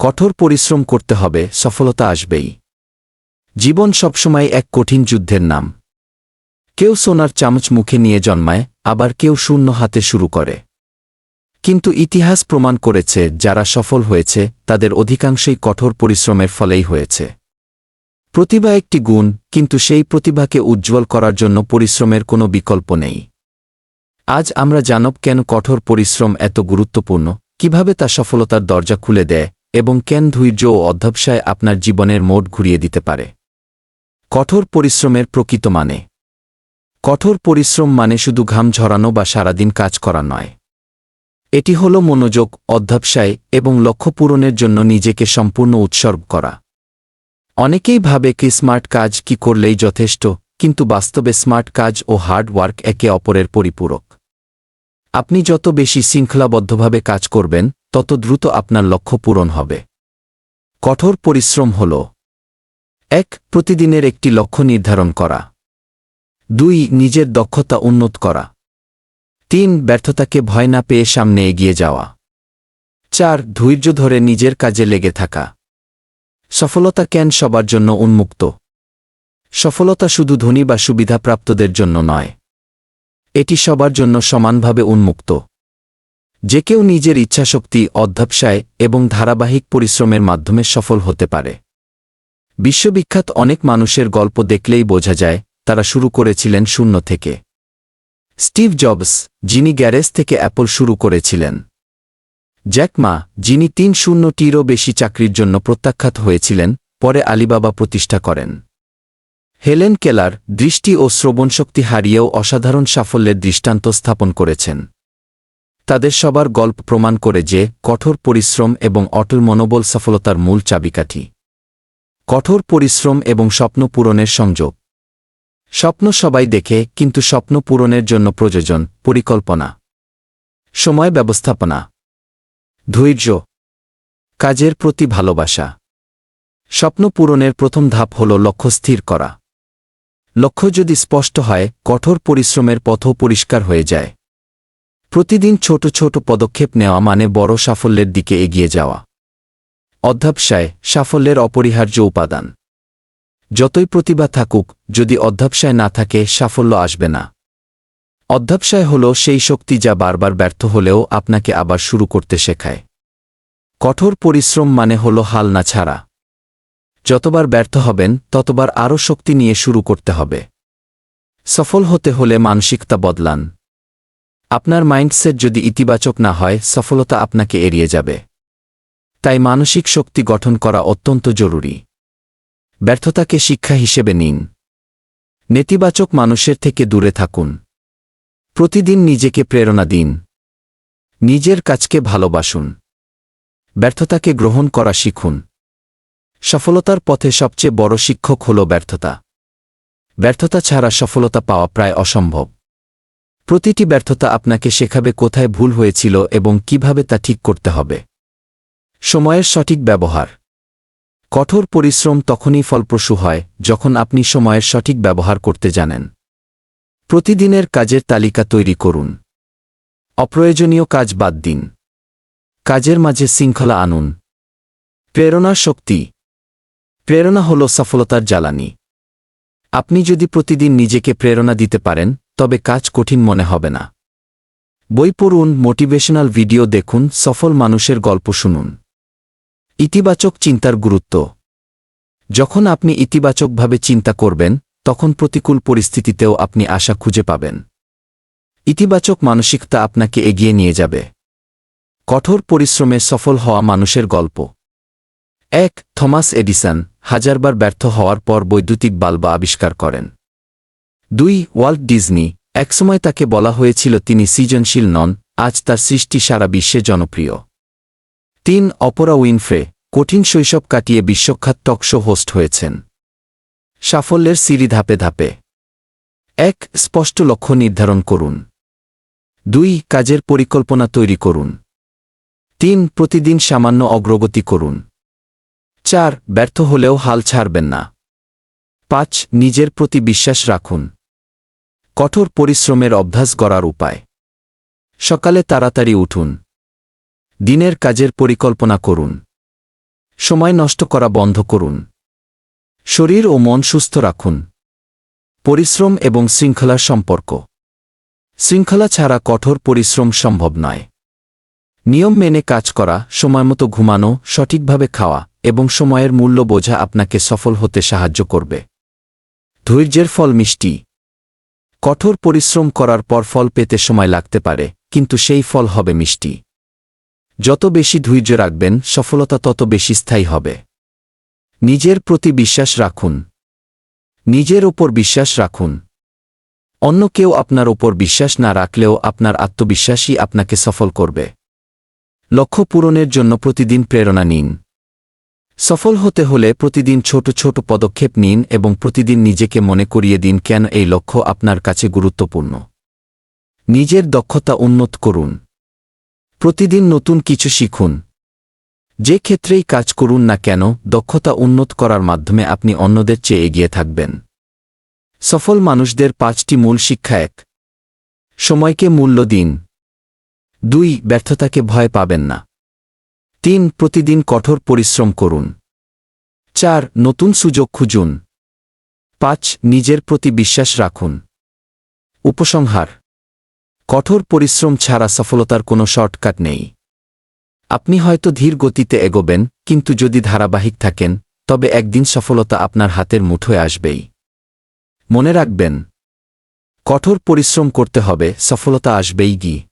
কঠোর পরিশ্রম করতে হবে, সফলতা আসবেই। জীবন সবসময় এক কঠিন যুদ্ধের নাম। কেউ সোনার চামচ মুখে নিয়ে জন্মায়, আবার কেউ শূন্য হাতে শুরু করে। কিন্তু ইতিহাস প্রমাণ করেছে, যারা সফল হয়েছে, তাদের অধিকাংশই কঠোর পরিশ্রমের ফলেই হয়েছে। প্রতিভা একটি গুণ, কিন্তু সেই প্রতিভাকে উজ্জ্বল করার জন্য পরিশ্রমের কোনো বিকল্প নেই। আজ আমরা জানব কেন কঠোর পরিশ্রম এত গুরুত্বপূর্ণ, কীভাবে তা সফলতার দরজা খুলে দেয় এবং কেন ধৈর্য ও অধ্যবসায় আপনার জীবনের মোড ঘুরিয়ে দিতে পারে। কঠোর পরিশ্রমের প্রকৃত মানে। কঠোর পরিশ্রম মানে শুধু ঘাম ঝরানো বা সারাদিন কাজ করা নয়। এটি হল মনোযোগ অধ্যবসায় এবং লক্ষ্য পূরণের জন্য নিজেকে সম্পূর্ণ উৎসর্গ করা। অনেকেই ভাবে কি স্মার্ট কাজ কি করলেই যথেষ্ট, কিন্তু বাস্তবে স্মার্ট কাজ ও হার্ড ওয়ার্ক একে অপরের পরিপূরক। আপনি যত বেশি শৃঙ্খলাবদ্ধভাবে কাজ করবেন, তত দ্রুত আপনার লক্ষ্য পূরণ হবে। কঠোর পরিশ্রম হল। এক, প্রতিদিনের একটি লক্ষ্য নির্ধারণ করা। দুই, নিজের দক্ষতা উন্নত করা। তিন, ব্যর্থতাকে ভয় না পেয়ে সামনে এগিয়ে যাওয়া। চার, ধৈর্য ধরে নিজের কাজে লেগে থাকা। সফলতা কেন সবার জন্য উন্মুক্ত? সফলতা শুধু ধনী বা সুবিধাপ্রাপ্তদের জন্য নয়। এটি সবার জন্য সমানভাবে উন্মুক্ত। যে কেউ নিজের ইচ্ছাশক্তি, অধ্যবসায় এবং ধারাবাহিক পরিশ্রমের মাধ্যমে সফল হতে পারে। বিশ্ববিখ্যাত অনেক মানুষের গল্প দেখলেই বোঝা যায়, তারা শুরু করেছিলেন শূন্য থেকে। স্টিভ জবস, যিনি গ্যারেজ থেকে অ্যাপল শুরু করেছিলেন। জ্যাকমা যিনি তিন শূন্যটিরও বেশি চাকরির জন্য প্রত্যাখ্যাত হয়েছিলেন, পরে আলিবাবা প্রতিষ্ঠা করেন। হেলেন কেলার দৃষ্টি ও শ্রবণশক্তি হারিয়েও অসাধারণ সাফল্যের দৃষ্টান্ত স্থাপন করেছেন। তাদের সবার গল্প প্রমাণ করে যে, কঠোর পরিশ্রম এবং অটল মনোবল সফলতার মূল চাবিকাঠি। কঠোর পরিশ্রম এবং স্বপ্ন পূরণের সংযোগ। স্বপ্ন সবাই দেখে, কিন্তু স্বপ্ন পূরণের জন্য প্রয়োজন, পরিকল্পনা। সময় ব্যবস্থাপনা। ধৈর্য। কাজের প্রতি ভালোবাসা। স্বপ্ন পূরণের প্রথম ধাপ হল লক্ষ্য স্থির করা। লক্ষ্য যদি স্পষ্ট হয়, কঠোর পরিশ্রমের পথও পরিষ্কার হয়ে যায়। প্রতিদিন ছোট ছোট পদক্ষেপ নেওয়া মানে বড় সাফল্যের দিকে এগিয়ে যাওয়া। অধ্যাবসায়, সাফল্যের অপরিহার্য উপাদান। যতই প্রতিভা থাকুক, যদি অধ্যাবসায় না থাকে, সাফল্য আসবে না। অধ্যাবসায় হল সেই শক্তি যা বারবার ব্যর্থ হলেও আপনাকে আবার শুরু করতে শেখায়। কঠোর পরিশ্রম মানে হল হাল না ছাড়া। যতবার ব্যর্থ হবেন, ততবার আরও শক্তি নিয়ে শুরু করতে হবে। সফল হতে হলে মানসিকতা বদলান। আপনার মাইন্ডসেট যদি ইতিবাচক না হয়, সফলতা আপনাকে এড়িয়ে যাবে। তাই মানসিক শক্তি গঠন করা অত্যন্ত জরুরি। ব্যর্থতাকে শিক্ষা হিসেবে নিন। নেতিবাচক মানুষের থেকে দূরে থাকুন। প্রতিদিন নিজেকে প্রেরণা দিন। নিজের কাজকে ভালোবাসুন। ব্যর্থতাকে গ্রহণ করা শিখুন। সফলতার পথে সবচেয়ে বড় শিক্ষক হল ব্যর্থতা। ব্যর্থতা ছাড়া সফলতা পাওয়া প্রায় অসম্ভব। প্রতিটি ব্যর্থতা আপনাকে শেখাবে কোথায় ভুল হয়েছিল এবং কীভাবে তা ঠিক করতে হবে। সময়ের সঠিক ব্যবহার। কঠোর পরিশ্রম তখনই ফলপ্রসূ হয় যখন আপনি সময়ের সঠিক ব্যবহার করতে জানেন। প্রতিদিনের কাজের তালিকা তৈরি করুন। অপ্রয়োজনীয় কাজ বাদ দিন। কাজের মাঝে শৃঙ্খলা আনুন। প্রেরণা শক্তি। প্রেরণা হল সফলতার জ্বালানি। আপনি যদি প্রতিদিন নিজেকে প্রেরণা দিতে পারেন, তবে কাজ কঠিন মনে হবে না। বই পড়ুন, মোটিভেশনাল ভিডিও দেখুন, সফল মানুষের গল্প শুনুন। ইতিবাচক চিন্তার গুরুত্ব। যখন আপনি ইতিবাচকভাবে চিন্তা করবেন, তখন প্রতিকূল পরিস্থিতিতেও আপনি আশা খুঁজে পাবেন। ইতিবাচক মানসিকতা আপনাকে এগিয়ে নিয়ে যাবে। কঠোর পরিশ্রমে সফল হওয়া মানুষের গল্প। এক, থমাস এডিসন। হাজারবার ব্যর্থ হওয়ার পর বৈদ্যুতিক বাল্ব আবিষ্কার করেন। দুই, ওয়াল্ট ডিজনি। একসময় তাকে বলা হয়েছিল তিনি সৃজনশীল নন, আজ তার সৃষ্টি সারা বিশ্বে জনপ্রিয়। তিন, অপরা উইনফ্রে। কঠিন শৈশব কাটিয়ে বিশ্বখ্যাত টক শো হোস্ট হয়েছেন। সাফল্যের সিঁড়ি ধাপে ধাপে। এক, স্পষ্ট লক্ষ্য নির্ধারণ করুন। দুই, কাজের পরিকল্পনা তৈরি করুন। তিন, প্রতিদিন সামান্য অগ্রগতি করুন। চার, ব্যর্থ হলেও হাল ছাড়বেন না। পাঁচ, নিজের প্রতি বিশ্বাস রাখুন। কঠোর পরিশ্রমের অভ্যাস গড়ার উপায়। সকালে তাড়াতাড়ি উঠুন। দিনের কাজের পরিকল্পনা করুন। সময় নষ্ট করা বন্ধ করুন। শরীর ও মন সুস্থ রাখুন। পরিশ্রম এবং শৃঙ্খলার সম্পর্ক। শৃঙ্খলা ছাড়া কঠোর পরিশ্রম সম্ভব নয়। নিয়ম মেনে কাজ করা, সময়মতো ঘুমানো, সঠিকভাবে খাওয়া এবং সময়ের মূল্য বোঝা আপনাকে সফল হতে সাহায্য করবে। ধৈর্যের ফল মিষ্টি। কঠোর পরিশ্রম করার পর ফল পেতে সময় লাগতে পারে, কিন্তু সেই ফল হবে মিষ্টি। যত বেশি ধৈর্য রাখবেন, সফলতা তত বেশি স্থায়ী হবে। নিজের প্রতি বিশ্বাস রাখুন। নিজের ওপর বিশ্বাস রাখুন। অন্য কেউ আপনার ওপর বিশ্বাস না রাখলেও আপনার আত্মবিশ্বাসই আপনাকে সফল করবে। লক্ষ্য পূরণের জন্য প্রতিদিন প্রেরণা নিন। সফল হতে হলে প্রতিদিন ছোট ছোট পদক্ষেপ নিন এবং প্রতিদিন নিজেকে মনে করিয়ে দিন কেন এই লক্ষ্য আপনার কাছে গুরুত্বপূর্ণ। নিজের দক্ষতা উন্নত করুন। প্রতিদিন নতুন কিছু শিখুন। যে ক্ষেত্রেই কাজ করুন না কেন, দক্ষতা উন্নত করার মাধ্যমে আপনি অন্যদের চেয়ে এগিয়ে থাকবেন। সফল মানুষদের পাঁচটি মূল শিক্ষা এক। সময়কে মূল্য দিন। দুই, ব্যর্থতাকে ভয় পাবেন না। তিন প্রতিদিন কঠোর পরিশ্রম করুন। চার, নতুন সুযোগ খুঁজুন। পাঁচ, নিজের প্রতি বিশ্বাস রাখুন। উপসংহার। কঠোর পরিশ্রম ছাড়া সফলতার কোনো শর্টকাট নেই। আপনি হয়তো ধীর গতিতে এগোবেন, কিন্তু যদি ধারাবাহিক থাকেন, তবে একদিন সফলতা আপনার হাতের মুঠোয় আসবেই। মনে রাখবেন, কঠোর পরিশ্রম করতে হবে, সফলতা আসবেই গিয়ে।